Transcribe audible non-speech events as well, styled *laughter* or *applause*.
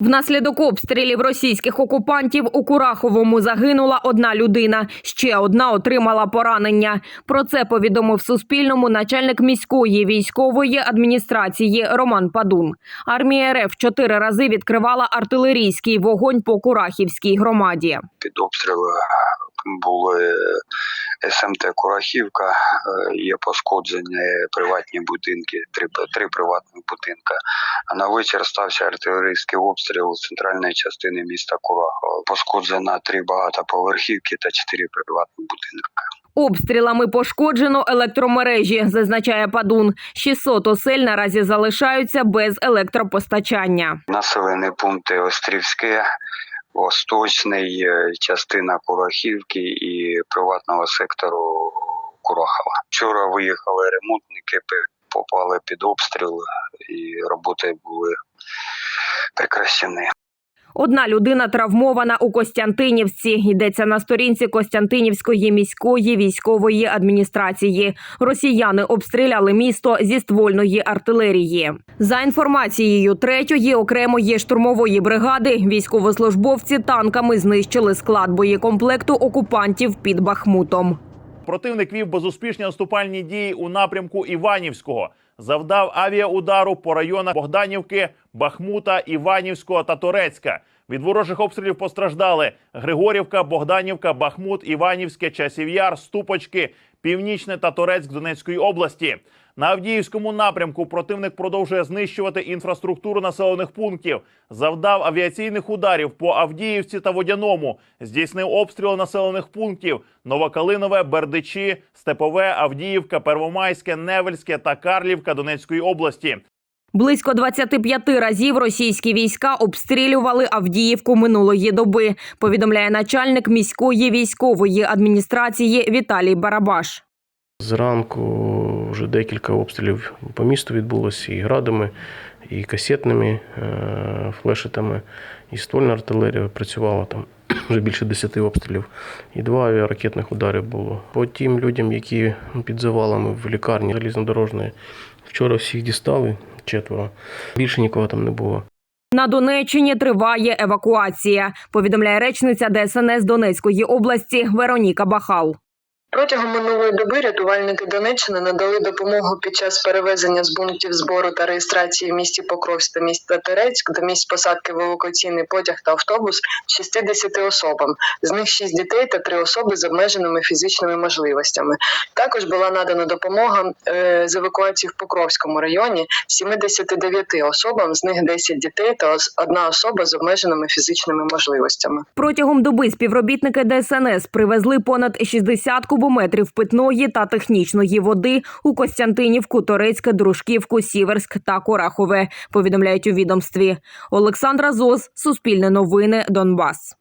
Внаслідок обстрілів російських окупантів у Кураховому загинула одна людина. Ще одна отримала поранення. Про це повідомив Суспільному начальник міської військової адміністрації Роман Падун. Армія РФ чотири рази відкривала артилерійський вогонь по Курахівській громаді. під обстріли були СМТ Курахівка, е, є пошкоджені приватні будинки, три, три приватних будинка. А на вечір стався артилерійський обстріл центральної частини міста Курахова. Пошкоджено три багатоповерхівки та чотири приватні будинки. Обстрілами пошкоджено електромережі, зазначає Падун. 600 осель наразі залишаються без електропостачання. Населені пункти Острівське, Восточний, е, частина Курахівки і приватного сектору Курахова. Вчора виїхали ремонтники, попали під обстріл і роботи були прекращені. Одна людина травмована у Костянтинівці. Йдеться на сторінці Костянтинівської міської військової адміністрації. Росіяни обстріляли місто зі ствольної артилерії. За інформацією третьої окремої штурмової бригади, військовослужбовці танками знищили склад боєкомплекту окупантів під Бахмутом. Противник вів безуспішні наступальні дії у напрямку Іванівського, завдав авіаудару по районах Богданівки, Бахмута, Іванівського та Торецька. Від ворожих обстрілів постраждали Григорівка, Богданівка, Бахмут, Іванівське, Часів'яр, Ступочки, Північне та Торецьк Донецької області. На Авдіївському напрямку противник продовжує знищувати інфраструктуру населених пунктів, завдав авіаційних ударів по Авдіївці та Водяному, здійснив обстріли населених пунктів Новокалинове, Бердичі, Степове, Авдіївка, Первомайське, Невельське та Карлівка Донецької області. Близько 25 разів російські війська обстрілювали Авдіївку минулої доби, повідомляє начальник міської військової адміністрації Віталій Барабаш. Зранку вже декілька обстрілів по місту відбулося і градами, і касетними е, флешетами, і ствольна артилерія працювала там *clears throat* вже більше 10 обстрілів. І два авіаракетних ударів було. По тим людям, які під завалами в лікарні залізнодорожної, вчора всіх дістали четверо. Більше нікого там не було. На Донеччині триває евакуація, повідомляє речниця ДСНС Донецької області Вероніка Бахал. Протягом минулої доби рятувальники Донеччини надали допомогу під час перевезення з пунктів збору та реєстрації в місті Покровськ та міста Терецьк до місць посадки в евакуаційний потяг та автобус 60 особам. З них 6 дітей та 3 особи з обмеженими фізичними можливостями. Також була надана допомога е, з евакуації в Покровському районі 79 особам, з них 10 дітей та одна особа з обмеженими фізичними можливостями. Протягом доби співробітники ДСНС привезли понад 60 кубометрів питної та технічної води у Костянтинівку, Торецьке, Дружківку, Сіверськ та Корахове. Повідомляють у відомстві. Олександра Зос, Суспільне новини, Донбас.